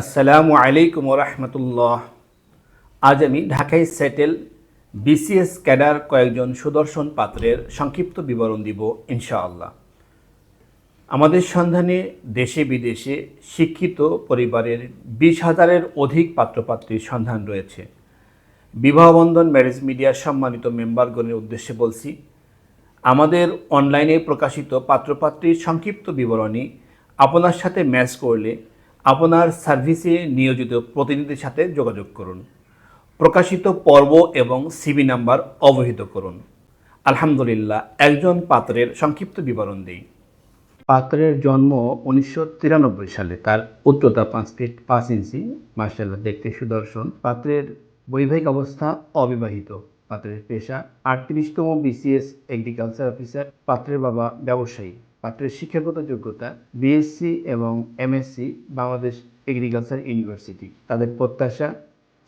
আসসালামু আলাইকুম রহমতুল্লাহ আজ আমি ঢাকায় সেটেল বিসিএস ক্যাডার কয়েকজন সুদর্শন পাত্রের সংক্ষিপ্ত বিবরণ দিব, ইনশাআল্লাহ। আমাদের সন্ধানে দেশে বিদেশে শিক্ষিত পরিবারের বিশ হাজারের অধিক পাত্রপাত্রীর সন্ধান রয়েছে। বিবাহবন্ধন ম্যারেজ মিডিয়ার সম্মানিত মেম্বারগণের উদ্দেশ্যে বলছি, আমাদের অনলাইনে প্রকাশিত পাত্রপাত্রীর সংক্ষিপ্ত বিবরণী আপনার সাথে ম্যাচ করলে আপনার সার্ভিসে নিয়োজিত প্রতিনিধির সাথে যোগাযোগ করুন। প্রকাশিত পর্ব এবং সিবি নাম্বার অবহিত করুন। আলহামদুলিল্লাহ, একজন পাত্রের সংক্ষিপ্ত বিবরণ দিই। পাত্রের জন্ম উনিশশো তিরানব্বই সালে। তার উচ্চতা পাঁচ ফিট পাঁচ ইঞ্চি। মার্শাল্লাহ দেখতে সুদর্শন। পাত্রের বৈবাহিক অবস্থা অবিবাহিত। পাত্রের পেশা আটত্রিশতম বিসিএস এগ্রিকালচার অফিসার পাত্রের বাবা ব্যবসায়ী। পাত্রের শিক্ষাগত যোগ্যতা বিএসসি এবং এমএসসি বাংলাদেশ এগ্রিকালচার ইউনিভার্সিটি তাদের প্রত্যাশা,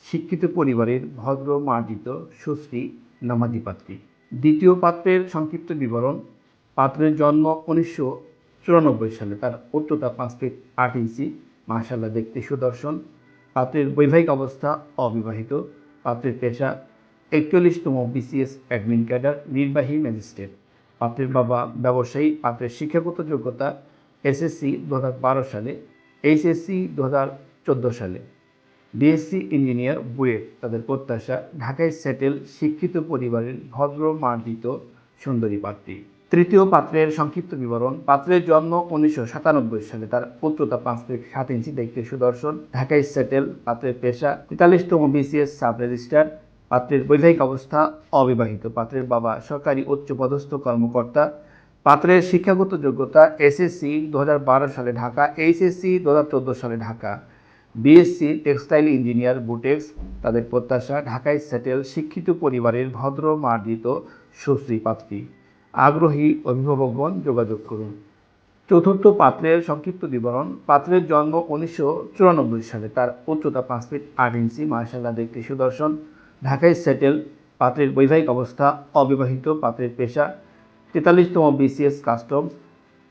শিক্ষিত পরিবারের ভদ্র, মার্জিত, সুশ্রী, নামাজি পাত্রী। দ্বিতীয় পাত্রের সংক্ষিপ্ত বিবরণ, পাত্রের জন্ম উনিশশো চুরানব্বই সালে। তার উচ্চতা পাঁচ ফিট আট ইঞ্চি মাশাল্লাহ দেখতে সুদর্শন। পাত্রের বৈবাহিক অবস্থা অবিবাহিত। পাত্রের পেশা একচল্লিশতম বিসিএস অ্যাডমিন ক্যাডার নির্বাহী ম্যাজিস্ট্রেট। পাত্রের বাবা ব্যবসায়ী, পাত্রের শিক্ষাগত যোগ্যতা এসএসসি দু হাজার বারো সালে এইচএসসি দু হাজার চোদ্দ সালে। বিএসসি ইঞ্জিনিয়ার বুয়েট তাদের প্রত্যাশা, ঢাকায় সেটেল শিক্ষিত পরিবারের ভদ্র মার্জিত সুন্দরী পাত্রী। তৃতীয় পাত্রের সংক্ষিপ্ত বিবরণ, পাত্রের জন্ম উনিশশো সাতানব্বই সালে, তার উচ্চতা পাঁচ থেকে সাত ইঞ্চি, দেখতে সুদর্শন। ঢাকায় সেটেল পাত্রের পেশা তেতাল্লিশতম বিসিএস সাব রেজিস্ট্রার। পাত্রের বৈবাহিক অবস্থা অবিবাহিত। পাত্রের বাবা সরকারি উচ্চপদস্থ কর্মকর্তা। পাত্রের শিক্ষাগত যোগ্যতা এসএসসি দু হাজার বারো সালে ঢাকা, এইচএসসি দু হাজার চোদ্দ সালে Dhaka. BSc textile engineer BUTEX, তাদের প্রত্যাশা, ঢাকায় সেটেল, শিক্ষিত পরিবারের ভদ্র, মার্জিত, সুশ্রী পাত্রী। আগ্রহী অভিভাবকগণ যোগাযোগ করুন। চতুর্থ পাত্রের সংক্ষিপ্ত বিবরণ, পাত্রের জন্ম উনিশশো চুরানব্বই সালে। তার উচ্চতা পাঁচ ফিট আট ইঞ্চি মার্শাল্লাহ দেখতে সুদর্শন। ঢাকায় সেটেল পাত্রের বৈবাহিক অবস্থা, অবিবাহিত পাত্রের পেশা, তেতাল্লিশতম বিসিএস কাস্টমস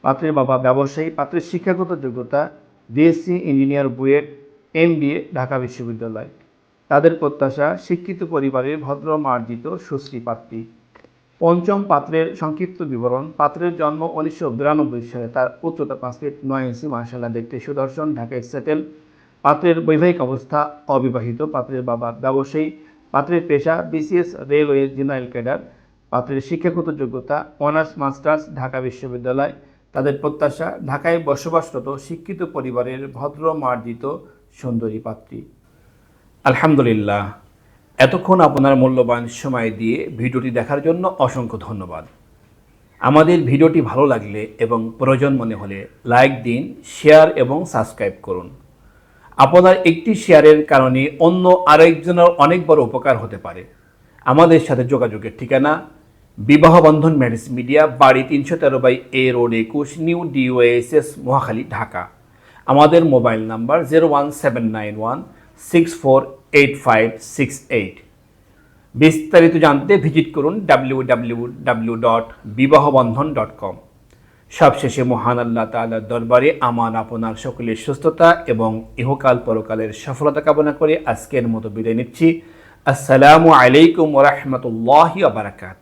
পাত্রের বাবা ব্যবসায়ী, পাত্রের শিক্ষাগত যোগ্যতা BSc engineer BUET M Dhaka বিশ্ববিদ্যালয়। তাদের প্রত্যাশা, শিক্ষিত পরিবারের ভদ্র মার্জিত সুশ্রী পাত্রী। পঞ্চম পাত্রের সংক্ষিপ্ত বিবরণ, পাত্রের জন্ম উনিশশো বিরানব্বই সালে। তার উচ্চতা পাঁচ ফিট নয় ইঞ্চি মার্শাল্লাহ দেখতে সুদর্শন। ঢাকায় সেটেল পাত্রের বৈবাহিক অবস্থা, অবিবাহিত পাত্রের বাবা ব্যবসায়ী পাত্রের পেশা, বিসিএস রেলওয়ে জেনারেল ক্যাডার, পাত্রের শিক্ষাগত যোগ্যতা, অনার্স, মাস্টার্স, ঢাকা বিশ্ববিদ্যালয়। তাদের প্রত্যাশা, ঢাকায় বসবাসরত, শিক্ষিত পরিবারের ভদ্র, মার্জিত, সুন্দরী পাত্রী। আলহামদুলিল্লাহ, এতক্ষণ আপনার মূল্যবান সময় দিয়ে ভিডিওটি দেখার জন্য অসংখ্য ধন্যবাদ। আমাদের ভিডিওটি ভালো লাগলে এবং প্রয়োজন মনে হলে লাইক দিন, শেয়ার এবং সাবস্ক্রাইব করুন। আপনার একটি শেয়ারের কারণে অন্য আরেকজনের অনেক বড় উপকার হতে পারে। আমাদের সাথে যোগাযোগের ঠিকানা বিবাহ বন্ধন ম্যারেজ মিডিয়া, বাড়ি তিনশো তেরো বাই এ রোড একুশ, নিউ ডিওএসএস, মহাখালী, ঢাকা। আমাদের mobile number zero one seven nine one six four eight five six eight. বিস্তারিত জানতে ভিজিট করুন W W W dot Bibahabandhan dot com. সবশেষে মহান আল্লাহ তাআলার দরবারে আমার আপনার সকলের সুস্থতা এবং ইহকাল পরকালের সফলতা কামনা করে আজকের মতো বিদায় নিচ্ছি। আসসালামু আলাইকুম রহমতুল্লাহ আবরাকাত